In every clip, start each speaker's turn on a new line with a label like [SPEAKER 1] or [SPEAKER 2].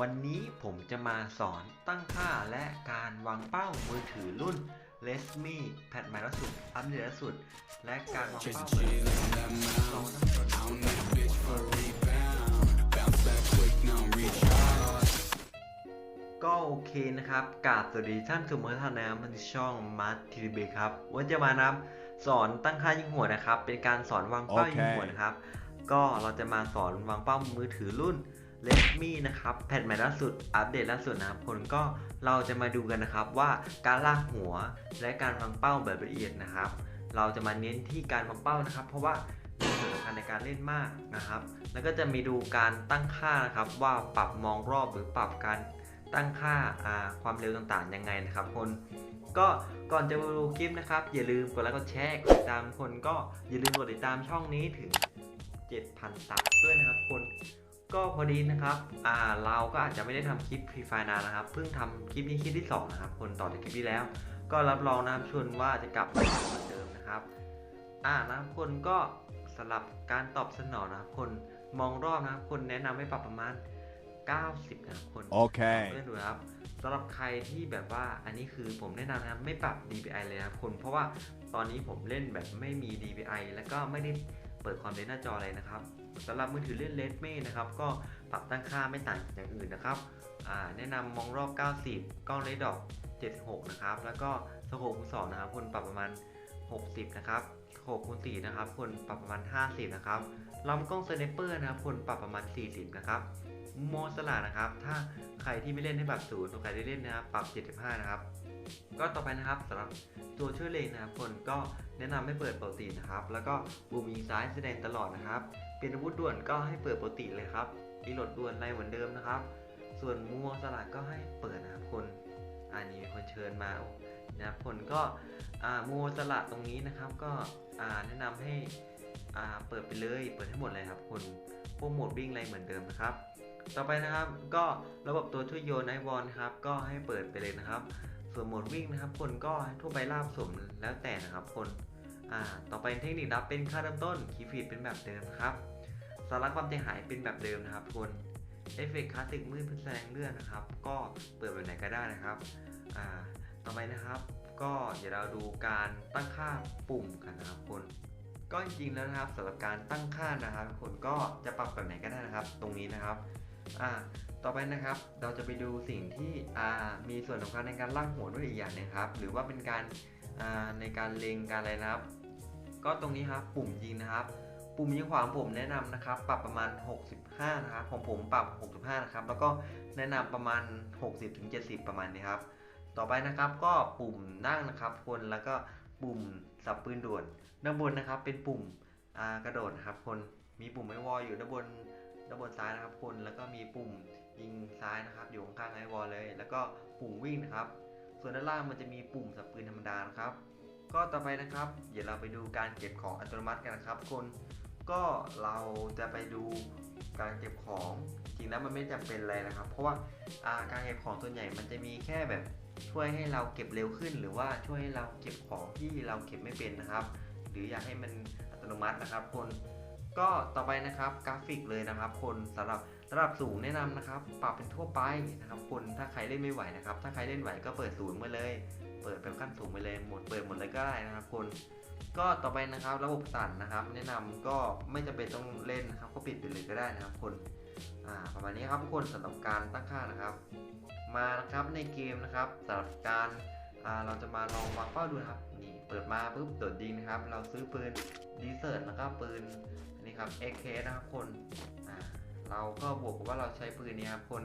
[SPEAKER 1] วันนี้ผมจะมาสอนตั้งค่าและการวางเป้ามือถือรุ่น Resmi แพทใหม่ล่าสุด อัปเดตล่าสุด และการวางเป้าลองทั้งหมดก็โอเคนะครับกราบสวัสดีท่านทุกท่านนะครับมันช่องมาร์ทีเบครับ วันจะมานะครับสอนตั้งค่ายิงหัวนะครับ เป็นการสอนวางเป้า
[SPEAKER 2] โอเค
[SPEAKER 1] ยิงหัวนะครับ ก็เราจะมาสอนวางเป้ามือถือรุ่น Redmi นะครับแผ่นใหม่ล่าสุดอัปเดตล่าสุดนะครับคนก็เราจะมาดูกันนะครับว่าการลากหัวและการวางเป้าแบบละเอียดนะครับ เราจะมาเน้นที่การวางเป้านะครับ เพราะว่ามีส่วนสำคัญในการเล่นมากนะครับ แล้วก็จะมีดูการตั้งค่านะครับ ว่าปรับมองรอบหรือปรับการตั้งค่าาความเร็วต่างๆยังไงนะครับ คนก็ก่อนจะมาดูคลิปนะครับ อย่าลืมกดไลค์กดแชร์กดติดตามคนก็อย่าลืมกดติดตามช่องนี้ถึง 7,000ซับด้วยนะครับคน ก็พอดีนะครับ อ่า เราก็อาจจะไม่ได้ทำคลิปฟรีไฟนานนะครับ เพิ่งทำคลิปนี้คลิปที่ 2 นะครับ คนต่อจากคลิปที่แล้ว ก็รับรองนะครับชวนว่าจะกลับมาเหมือนเดิมนะครับ อ่านะครับคนก็สำหรับการตอบสนองนะครับ คนมองรอบนะครับคนแนะนำให้ปรับประมาณ 90 นะครับคน
[SPEAKER 2] Okay.
[SPEAKER 1] เพื่อนดูนะครับสำหรับใครที่แบบว่าอันนี้คือผมแนะนำนะครับไม่ปรับ DPI เลยนะครับคุณเพราะว่าตอนนี้ผมเล่นแบบไม่มี DPI แล้วก็ไม่ได้เปิดความเร็วหน้าจอเลยนะครับ สำหรับมือถือเล่น Redmi นะครับก็ปรับตั้งค่าไม่ต่างจากอย่างอื่นนะครับแนะนำมองรอบ 90 กล้องเลดดอก 76 นะครับ แล้วก็สโคปคูณ2นะครับคุณปรับประมาณ 60 นะครับสโคปคูณ4นะครับคุณปรับประมาณ 50 นะครับลำกล้องสไนเปอร์นะครับคุณปรับประมาณ 40 นะครับโมสลานะครับ ถ้าใครที่ไม่เล่นให้ปรับศูนย์ส่วใครที่เล่นนะครับปรับ 75 นะครับ ก็ต่อไปนะครับสำหรับตัวช่วยเลงนะครับคนก็แนะนำให้เปิดปกตินะครับ แล้วก็บูมยิงซ้ายแสดงตลอดนะครับ เป็นอาวุธด่วนก็ให้เปิดปกติเลยครับอีโหลดด่วนอะไรเหมือนเดิมนะครับ ส่วนมูโมสลัดก็ให้เปิดนะครับคนอันนี้มีคนเชิญมานะครับคนก็มูโมสลัดตรงนี้นะครับ ก็แนะนำให้เปิดไปเลยเปิดให้หมดเลยครับคนพวกโหมดวิ่งอะไรเหมือนเดิมนะครับ ต่อไปนะครับก็ระบบตัวช่วยโยนไอวอนนครับก็ให้เปิดไปเลยนะครับส่วนโหมดวิ่งนะครับ คนก็ทั่วไปราบสมแล้วแต่นะครับคน อ่า ต่อไปเทคนิครับเป็นค่าเริ่มต้นคีฟีดเป็นแบบเดิมครับ สาระความเสียหายเป็นแบบเดิมนะครับคนเอฟเฟกต์คลาสสิกมืดเพื่อแสดงเลื่อนนะครับ ก็เปิดแบบไหนก็ได้นะครับต่อไปนะครับ ก็เดี๋ยวเราดูการตั้งค่าปุ่มกันนะครับคนก็จริงๆแล้วนะครับสำหรับการตั้งค่านะครับคนก็จะปรับแบบไหนก็ได้นะครับ ตรงนี้นะครับอ่าต่อไปนะครับ เราจะไปดูสิ่งที่มีส่วนสำคัญในการลากหัวด้วยอีกอย่างหนึงครับ หรือว่าเป็นการในการเลงการอะไรนะครับ ก็ตรงนี้ครับปุ่มยิงนะครับ ปุ่มยิงขวางผมแนะนำนะครับ ปรับประมาณ 65 นะครับของผมปรับ 65 นะครับ แล้วก็แนะนำประมาณ 60-70 ประมาณนี้ครับ ต่อไปนะครับก็ปุ่มนั่งนะครับคนแล้วก็ปุ่มสับปืนด่วนด้านบนนะครับ เป็นปุ่มกระโดดครับ คนมีปุ่มไอวอลอยู่ด้านบนด้านบนซ้ายนะครับ คนแล้วก็มีปุ่มยิงซ้ายนะครับ อยู่ข้างๆไอวอลเลย แล้วก็ปุ่มวิ่งนะครับ ส่วนด้านล่างมันจะมีปุ่มสับปืนธรรมดานะครับ ก็ต่อไปนะครับ เดี๋ยวเราไปดูการเก็บของอัตโนมัติกันนะครับ คน ก็เราจะไปดูการเก็บของจริงแล้วมันไม่จำเป็นอะไรนะครับ เพราะว่าาการเก็บของส่วนใหญ่มันจะมีแค่แบบช่วยให้เราเก็บเร็วขึ้น หรือว่าช่วยให้เราเก็บของที่เราเก็บไม่เป็นนะครับ หรืออยากให้มันอัตโนมัตินะครับคนก็ต่อไปนะครับกราฟิกเลยนะครับ คนสำหรับระดับสูงแนะนำนะครับ ปรับเป็นทั่วไปนะครับ คนถ้าใครเล่นไม่ไหวนะครับ ถ้าใครเล่นไหวก็เปิดศูนย์ไปเลย เปิดแบบขั้นสูงไปเลยหมดเปิดหมดเลยก็ได้นะครับ คน ก็ต่อไปนะครับระบบสั่นนะครับ แนะนำก็ไม่จำเป็นต้องเล่นนะครับ ก็ปิดไปเลยก็ได้นะครับคนประมาณนี้ครับทุกคนสำหรับการตั้งค่านะครับ มานะครับในเกมนะครับสำหรับการาเราจะมาลองวางเป้าดูนะครับนี่เปิดมาปุ๊บโดดยิงนะครับ เราซื้อปืนดีเซอร์แล้วก็ปืนนนี้ครับ AK นะครับคนเราก็บวกกับว่าเราใช้ปืนนี้ครับคน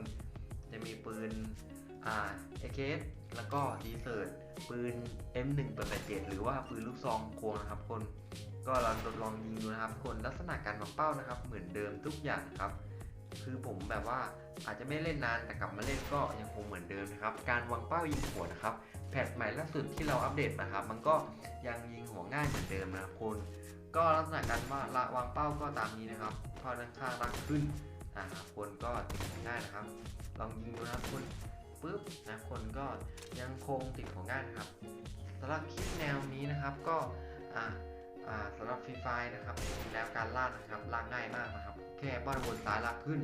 [SPEAKER 1] จะมีปืน อ่า AK แล้วก็ดีเซอร์ปืน M1 เปิด87หรือว่าปืนลูกซองควงนะครับ คน ก็เราทดลองยิงดูนะครับ คนลักษณะการวางเป้านะครับ เหมือนเดิมทุกอย่างครับ คือผมแบบว่าอาจจะไม่เล่นนานแต่กลับมาเล่นก็ยังคงเหมือนเดิมนะครับ การวางเป้ายิงหัวนะครับแพทใหม่ล่าสุดที่เราอัปเดตนะครับ มันก็ยังยิงหัวง่ายเหมือนเดิมนะครับคนก็ลักษณะการว่าละวางเป้าก็ตามนี้นะครับพอด้านข้างรักขึ้นอ่าคนก็ติดงง่ายนะครับ ลองยิงดูนะครับคน ปุ๊บนะคนก็ยังคงติดของง่านครับสำหรับคลิปแนวนี้นะครับก็สำหรับฟรีไฟนะครับแล้วการลากนะครับลากง่ายมากนะครับ แค่บ้านบนซ้ายลากขึ้น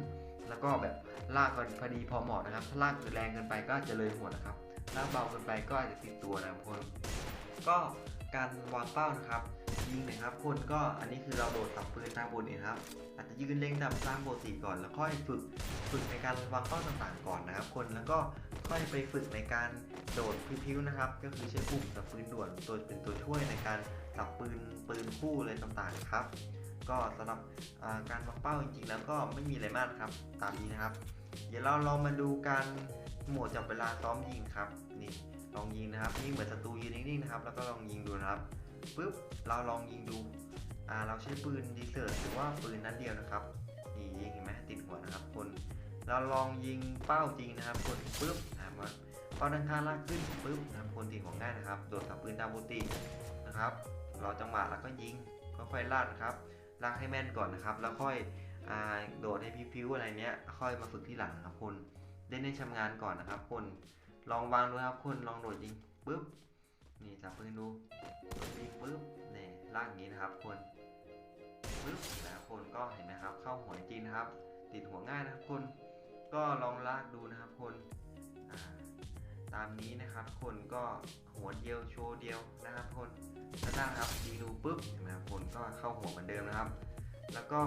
[SPEAKER 1] แล้วก็แบบลากกันพอดีพอเหมาะนะครับ ถ้าลากแรงเกินไปก็จะเลยหัวนะครับลากเบาเกินไปก็อาจจะติดตัวนะครับคนก็การวางเป้านะครับ ยิงนะครับคนก็อันนี้คือเราโดดตับปืนตามบนเองครับ อาจจะยืนเล็งตามสร้างโบสีก่อน แล้วค่อยฝึกฝึกในการวางเป้าต่างๆก่อนนะครับ คนแล้วก็ค่อยไปฝึกในการโดดพิ้วๆนะครับ ก็คือใช้ปุ่มตับปืนด่วนตัวเป็นตัวช่วยในการตับปืนปืนคู่อะไรต่างๆครับ ก็สำหรับการวางเป้าจริงๆ แล้วก็ไม่มีอะไรมากครับตามนี้นะครับ เดี๋ยวเราลองมาดูการโหมดจับเวลาซ้อมยิงครับนี่ลองยิงนะครับนี่เหมือนศัตรูยืนนิ่งๆนะครับ แล้วก็ลองยิงดูนะครับ ปุ๊บเราลองยิงดูอ่าเราใช้ปืนดีเซอร์หรือว่าปืนนัดเดียวนะครับนี่ยิงเห็นไหมติดหัวนะครับคน เราลองยิงเป้าจริงนะครับ คนปุ๊บนะครับว่าเป้าด้านข้างลากขึ้นปุ๊บนะครับคนติดหัวง่ายนะครับ โดดกับปืนตามปกตินะครับรอจังหวะแล้วก็ยิงค่อยๆลาดนะครับลากให้แม่นก่อนนะครับ แล้วค่อยอ่าโดดให้พิ้วๆอะไรเนี้ย ค่อยมาฝึกที่หลังนะครับคุณเล่นให้ชำนาญก่อนนะครับคุณลองวางดูครับคุณลองโดดยิงปุ๊บ นี่จับปืนดูโดดยิงปุ๊บนี่ลากอย่างนี้นะครับคุณปุ๊บแล้วคนก็เห็นไหมครับ เข้าหัวจริงนะครับ ติดหัวง่ายนะครับคุณก็ลองลากดูนะครับคุณอ่าตามนี้นะครับคนก็หัวเดียวโชว์เดียวนะครับคนแล้วนะครับยิงดูปุ๊บเห็นไหมครับคนก็เข้าหัวเหมือนเดิมนะครับ แล้วก็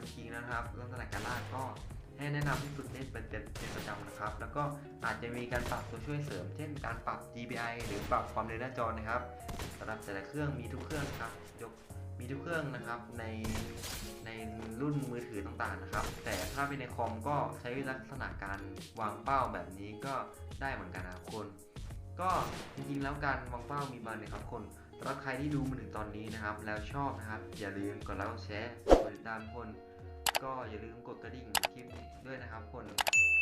[SPEAKER 1] จริงๆนะครับลักษณะการลากก็ ให้แนะนำให้ฝึกเล่นเป็นเป็นเป็นประจำนะครับ แล้วก็อาจจะมีการปรับตัวช่วยเสริม เช่นการปรับ DPI หรือปรับความเร็วหน้าจอนะครับสำหรับแต่ละเครื่องมีทุกเครื่องครับยกมีทุกเครื่องนะครับในในรุ่นมือถือต่างๆนะครับ แต่ถ้าเป็นในคอมก็ใช้ลักษณะการวางเป้าแบบนี้ก็ได้เหมือนกันนะครับคน ก็จริงๆแล้วการวางเป้ามีมาเลยครับคนสำหรับใครที่ดูมาถึงตอนนี้นะครับ แล้วชอบนะครับ อย่าลืมกดไลค์กดแชร์กดติดตามคน ก็อย่าลืมกดกระดิ่งคลิปด้วยนะครับคน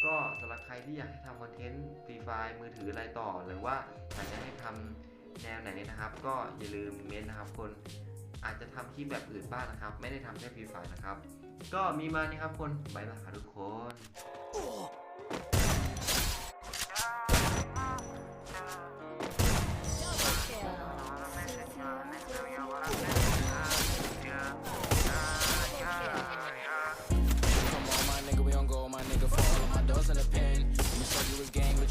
[SPEAKER 1] ก็สำหรับใครที่อยากให้ทำคอนเทนต์ฟรีไฟล์มือถืออะไรต่อ หรือว่าอยากจะให้ทำแนวไหนนะครับ ก็อย่าลืมเมนต์นะครับคนอาจจะทำคลิปแบบอื่นบ้างนะครับ ไม่ได้ทำแค่ฟรีไฟล์นะครับ ก็มีมานี่ครับคนบายบายทุกคน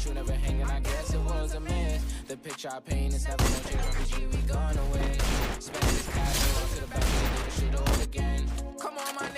[SPEAKER 2] but you never hanging, I guess it was a mess. The picture I paint is never gonna change, RPG, we gonna win. Spend this cash, go to the bank, and do the shit all again. Come on, my.